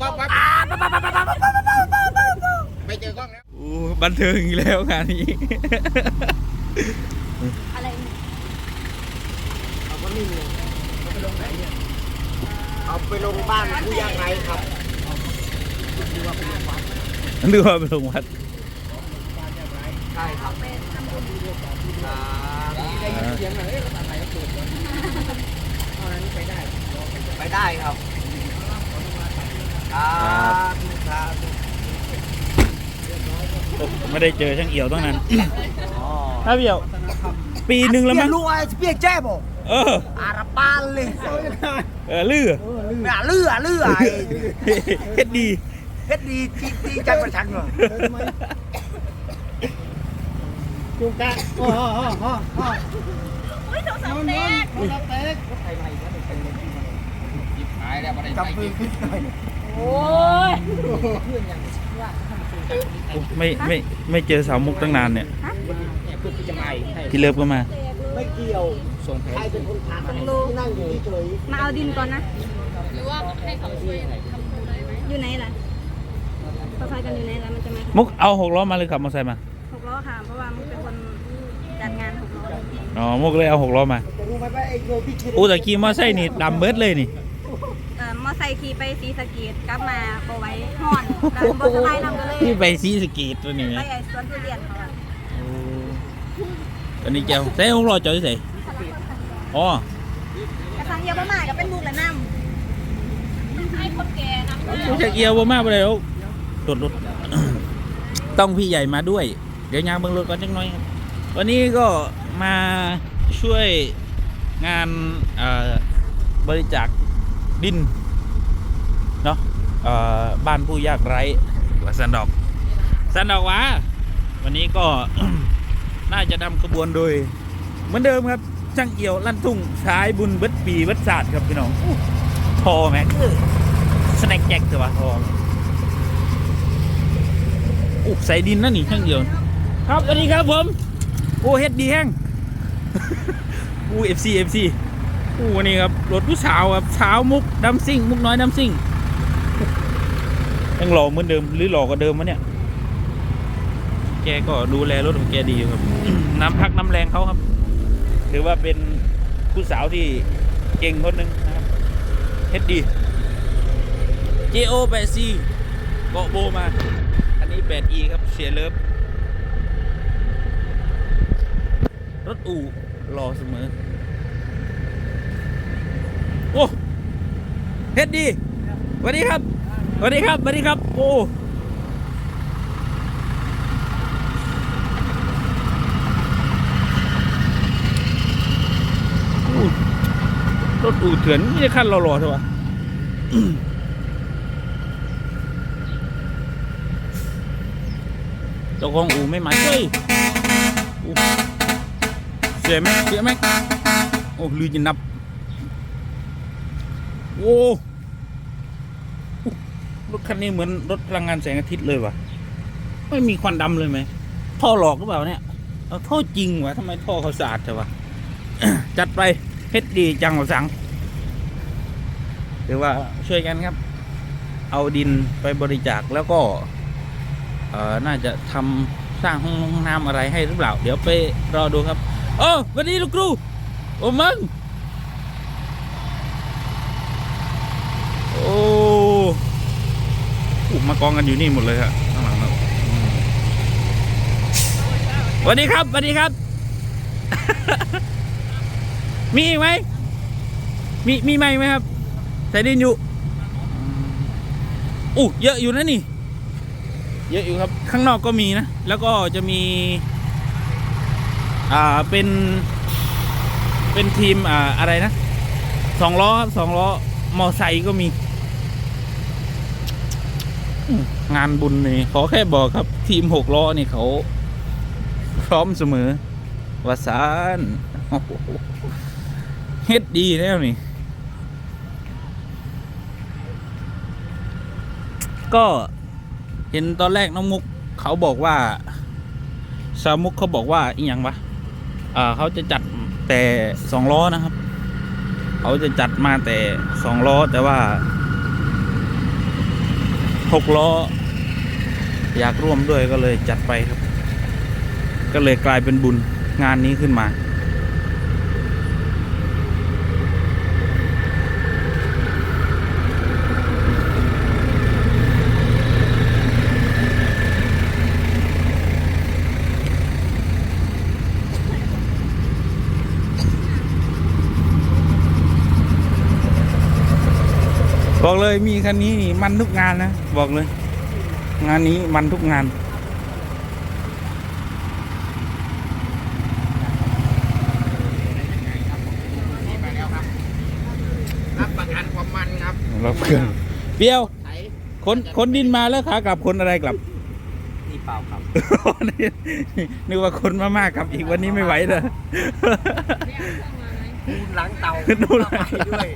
กล้องปั๊บไม่เจอกล้องแล้วอู้บันเทิงอีกแล้วงานนี้ อะไรเอาก็นิ่งเลยเอาไปลงไหนเนี่ยเอาไปลงบ้านผู้ยากไร้ครับนึกว่าไปลงวัดใช่ครับอ่าได้ยินเสียงอะไรก็ตัดไปก็เปิดก่อนเอาอันนี้ไปได้ไปได้ครับ ไม่ได้เจอช่างเอี่ยวตั้งนั้นอ๋อถ้าเอี่ยว ปีหนึ่งแล้วมั้งลูกไอ้เปียกแจ้บอกเอออาราปานเลยเออลืออะเลือเลือไอ้เฮ็ดดีเฮ็ดดีที่ที่จังประชันเหรอจุกะโอ้โหโอ้โหโอ้โหอุ้ยโทรศัพท์แตกโอ้โหเตะจับปืนขึ้นหน่อย โอ้ยไม่ไม่ไม่เจอสาวมุกตั้งนานเนี่ยพี่เลิฟก็มา ไม่เกี่ยวส่งใครเป็นคนพาไปที่นั่งอยู่เฉยมาเอาดินก่อนนะ หรือว่าให้เขาช่วยทำดูได้ไหมอยู่ไหนล่ะเขาพายกันอยู่ไหนล่ะมันจะมามุกเอาหกล้อมาหรือขับมอเตอร์ไซค์มา หกล้อค่ะ เพราะว่ามันเป็นคนจัดงานหกล้ออ๋อ มุกเลยเอาหกล้อมาจะรู้ไหมว่าไอ้โยพี่คิดอู้แต่ขี่มอเตอร์ไซค์นี่ดำเบิดเลยนี่เอ่อมอไซค์ขี่ไปสีสะเกดกลับมาโบไว้ห่อนกันบนสะพายนำกันเลยนี่ไปซีสะเกีตัวนี้ไปนะไอ้สวนทุเรียนเขาอะตอนนี้แกวใส่หกล้อจอดที่ไหนอ๋อกระสังเยอะมากๆก็เป็นลูกและน้ำให้คนแก่น้ำผู้ชายเกียวบ่มากไปเลยลูกรถรถ ต้องพี่ใหญ่มาด้วย เดี๋ยวยางเบิ่งรถก่อนจักหน่อยครับวันนี้ก็มาช่วยงานเอ่อบริจาคดินเนาะเอ่อ บ้านผู้ยากไร้วัดสันดอกสันดอกหวะวันนี้ก็น่าจะนำขบวนโดย เหมือนเดิมครับช่างเอี่ยวลั่นทุ่งสายบุญเบิดปีเบิดศาสตร์ครับพี่น้องอู้พอแม็กสแน็คแจ็คเถอะวะพออู้ใส่ดินนั่นนี่ช่างเอี่ยว ครับสวัสดีครับผมโอ้เฮ็ดดีแห้งอู้เอฟซีเอฟซีอู้วันนี้ครับรถผู้สาวครับสาวมุกดำซิ่ง มุกน้อยดำซิ่ง ยังหล่อเหมือนเดิมหรือหล่อกว่าเดิมวะเนี่ย แกก็ดูแลรถของแกดีอยู่ครับ น้ำพักน้ำแรงเขาครับ ถือว่าเป็นผู้สาวที่เก่งคนหนึ่งนะครับเฮ็ดดี JO 8 C เกาะโบมา อันนี้ 8E ครับเสียเลิฟรถอู่รอเสมอ โอ้เฮ็ดดีสวัสดีครับ สวัสดีครับสวัสดีครับโอ้รถอู่เถื่อนนี่ขั้นหล่อๆเถอะวะเจ้าของอู่ไม่มาช่วยเสียไหมเสียไหมโอ้ลือจะนับ โอ้ รถคันนี้เหมือนรถพลังงานแสงอาทิตย์เลยวะไม่มีควันดำเลยไหมท่อหลอกหรือเปล่าเนี่ยท่อจริงวะทำไมท่อเขาสะอาดเถอะวะจัดไปเฮ็ดดีจังหวะสังหรือว่าช่วยกันครับ เอาดินไปบริจาคแล้วก็เอ่อน่าจะทำสร้างห้องห้องน้ำอะไรให้หรือเปล่า เดี๋ยวไปรอดูครับ โอ้วันนี้ลูกครูโอ้มึงโอ้ อู้มากองกันอยู่นี่หมดเลยฮะข้างหลังเราอืมสวัสดีครับสวัสดีครับ มีอีกไหมมีมีไหมไหมครับใส่ดินอยู่อู้เยอะอยู่นะนี่ เยอะอยู่ครับ ข้างนอกก็มีนะ แล้วก็จะมี อ่าเป็น เป็นทีมอ่าอะไรนะสองล้อครับสองล้อมอไซค์ก็มีอืม งานบุญนี่ขอแค่บอกครับ ทีมหกล้อนี่เขา พร้อมเสมอวาสานเฮ็ดดีแล้วนี่ ก็เห็นตอนแรกน้องมุกเขาบอกว่าสาวมุกเขาบอกว่าอีหยังวะอ่าเขาจะจัดแต่สองล้อนะครับ เขาจะจัดมาแต่สองล้อแต่ว่า หกล้อ อยากร่วมด้วยก็เลยจัดไปครับ ก็เลยกลายเป็นบุญงานนี้ขึ้นมา มีคันนี้นี่มันทุกงานนะ บอกเลย งานนี้มันทุกงานนี่มาแล้วครับรับประกันความมันครับเราเพื่อนเปรี้ยวไถขนขนดินมาแล้วขากลับขนอะไรกลับ นี่เปล่าครับนึกว่าคนมามากกลับอีกวันนี้ไม่ไหวเลยคูณหลังเต่าดูแลไปด้วย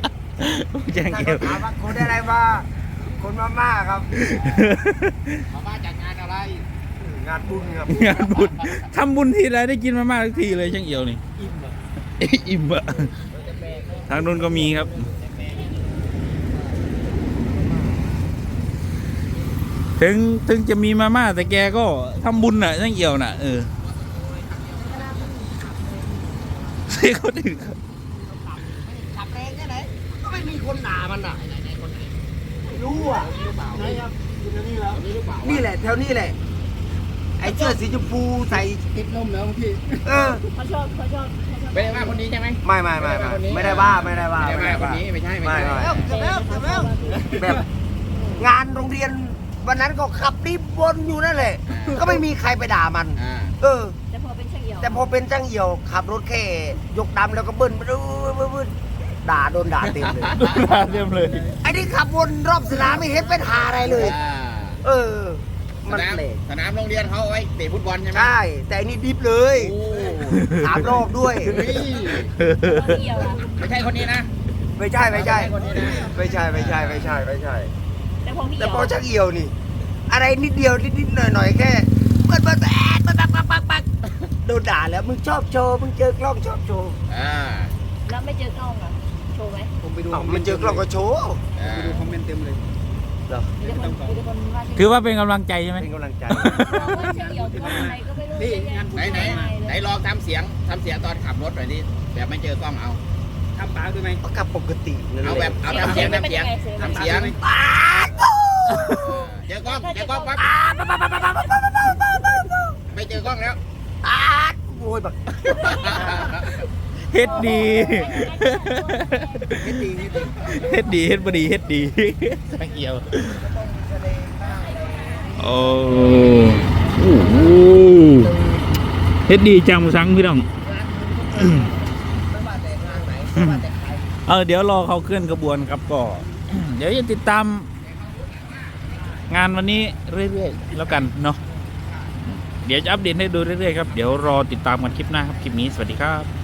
แจ้งถ้าเกลเขาถามว่าคนอะไรมาคนมาม่าครับ มาม่าจากงานอะไร งานบุญครับงานบุญทำบุญทีไรได้กินมามากทุกทีเลยช่างเอียวนี่ อิ่มอะอิ่มอะทางนู้นก็มีครับถึงถึงจะมีมาม่าแต่แกก็ทำบุญน่ะช่างเอียวน่ะเออเสียคนอื่นครับขับแรงแค่ไหน ก็ไม่มีคนด่ามันอะไม่รู้อะไหนครับอยู่ในนี่แล้วนี่แหละแถวนี้แหละ ไอ้เสื้อสีชมพูใส่ติดนมแล้วพี่ เออเขาชอบเขาชอบเขาชอบไม่ได้ว่าคนนี้ใช่ไหมไม่ไม่ไม่ไม่ไม่ได้ว่าไม่ได้ว่าไม่ได้ว่าคนนี้ไม่ใช่ไม่ไม่ใช่ไม่แบบงานโรงเรียนวันนั้นก็ขับรีบวนอยู่นั่นแหละ ก็ไม่มีใครไปด่ามันอ่าเออ แต่พอเป็นช่างเหี่ยวแต่พอเป็นจ้างเหี่ยวขับรถแค่ยกดำแล้วก็เบิ้ลบึ้นบึ้นบึ้น ด่าโดนด่าเต็มเลยมาเรียมเลยไอ้นี่ขับวนรอบสนามไม่เห็นเป็นหาอะไรเลย อ่าเออสมันนามแปลกสนามโรงเรียนเขาเอาไว้เตะฟุตบอลใช่ไหมใช่แต่อันนี่ดิฟเลยโอ้สามรอบด้วย เฮ้ยเขาเหี่ยวอะไม่ใช่คนนี้นะไม่ใช่ไม่ใช่คนนี้นะ ไม่ใช่ไม่ใช่ไม่ใช่ไม่ใช่แต่พอพี่เหี่แต่ยวพอชักเอี่ยวนี่ อะไรนิดเดียวนิดนิดหน่อยหน่อยแค่เปิดเปิดแป๊ดปักปักปักปักปักโดนด่าแล้วมึงชอบโชว์มึงเจอกล้องชอบโชว์ อ่าแล้วไม่เจอกล้องอะ โชว์ไหมผมไปดูอ้าวมันเจอกล้องก็โชว์อ่าไปดูคอมเมนต์เต็มเลยเหรอมีแต่คนมีแต่คนว่าถือว่าเป็นกำลังใจใช่ไหมเป็นกำลังใจ เราว่าช่างเหี่ยวกล้องอะไรก็ไม่รู้นี่เยอะแยะงานไหนไหนไหนลองทำเสียงทำเสียงตอนขับรถหน่อยดิแบบไม่เจอกล้องเอาทำปากด้วยไหมก็กับปกตินั่นเอาแหแบละบเอาทำเสียงทำเสียงทำเสียงป๊าดเจอกล้องเจอกล้องปั๊บไม่เจอกล้องแล้วป๊าดโอ้ยแบบ เฮ็ดดีเฮ็ดดี เฮ็ดดีเฮ็ดดีเฮ็ดบดีเฮ็ดดีช่างเอียวโอ้โหเฮ็ดดีจังสังพี่น้องไม่ว่าแต่งานไหนไม่ว่าแต่ใครเออเดี๋ยวรอเขาเคลื่อนกระบวนครับก็ เดี๋ยวจะติดตาม งานวันนี้เรื่อยๆแล้วกันเนาะเดี๋ยวจะอัปเดตให้ดูเรื่อยๆครับ เดี๋ยวรอติดตามกันคลิปหน้าครับ คลิปนี้สวัสดีครับ